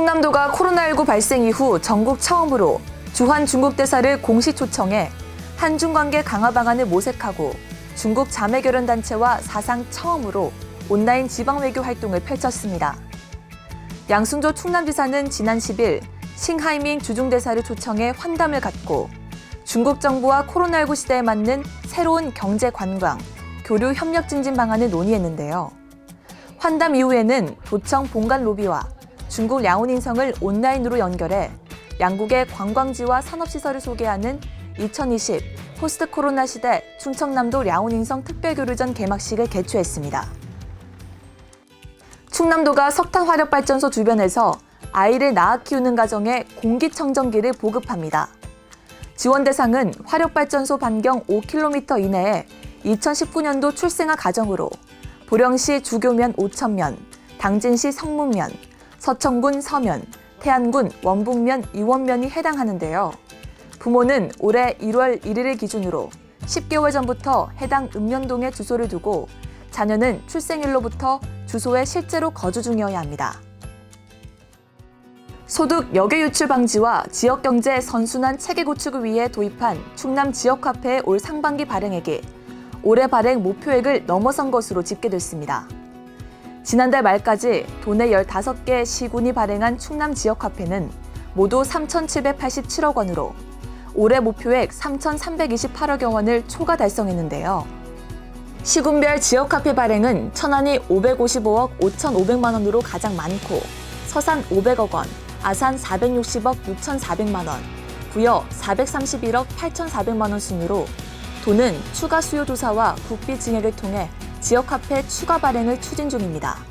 충남도가 코로나19 발생 이후 전국 처음으로 주한 중국 대사를 공식 초청해 한중 관계 강화 방안을 모색하고 중국 자매 결혼 단체와 사상 처음으로 온라인 지방 외교 활동을 펼쳤습니다. 양순조 충남지사는 지난 10일 싱하이밍 주중대사를 초청해 환담을 갖고 중국 정부와 코로나19 시대에 맞는 새로운 경제 관광, 교류 협력 증진 방안을 논의했는데요. 환담 이후에는 도청 본관 로비와 중국 량온인성을 온라인으로 연결해 양국의 관광지와 산업시설을 소개하는 2020 포스트 코로나 시대 충청남도 량온인성 특별교류전 개막식을 개최했습니다. 충남도가 석탄 화력 발전소 주변에서 아이를 낳아 키우는 가정에 공기청정기를 보급합니다. 지원 대상은 화력발전소 반경 5km 이내에 2019년도 출생아 가정으로 보령시 주교면 5천면, 당진시 성문면, 서천군 서면, 태안군 원북면 이원면이 해당하는데요. 부모는 올해 1월 1일을 기준으로 10개월 전부터 해당 읍면동에 주소를 두고 자녀는 출생일로부터 주소에 실제로 거주 중이어야 합니다. 소득 역외 유출 방지와 지역 경제 선순환 체계 구축을 위해 도입한 충남 지역 화폐의 올 상반기 발행액이 올해 발행 목표액을 넘어선 것으로 집계됐습니다. 지난달 말까지 도내 15개 시군이 발행한 충남 지역 화폐는 모두 3,787억 원으로 올해 목표액 3,328억 원을 초과 달성했는데요. 시군별 지역 화폐 발행은 천안이 555억 5,500만 원으로 가장 많고 서산 500억 원, 아산 460억 6,400만 원, 부여 431억 8,400만 원 순으로 도는 추가 수요 조사와 국비 증액을 통해 지역 화폐 추가 발행을 추진 중입니다.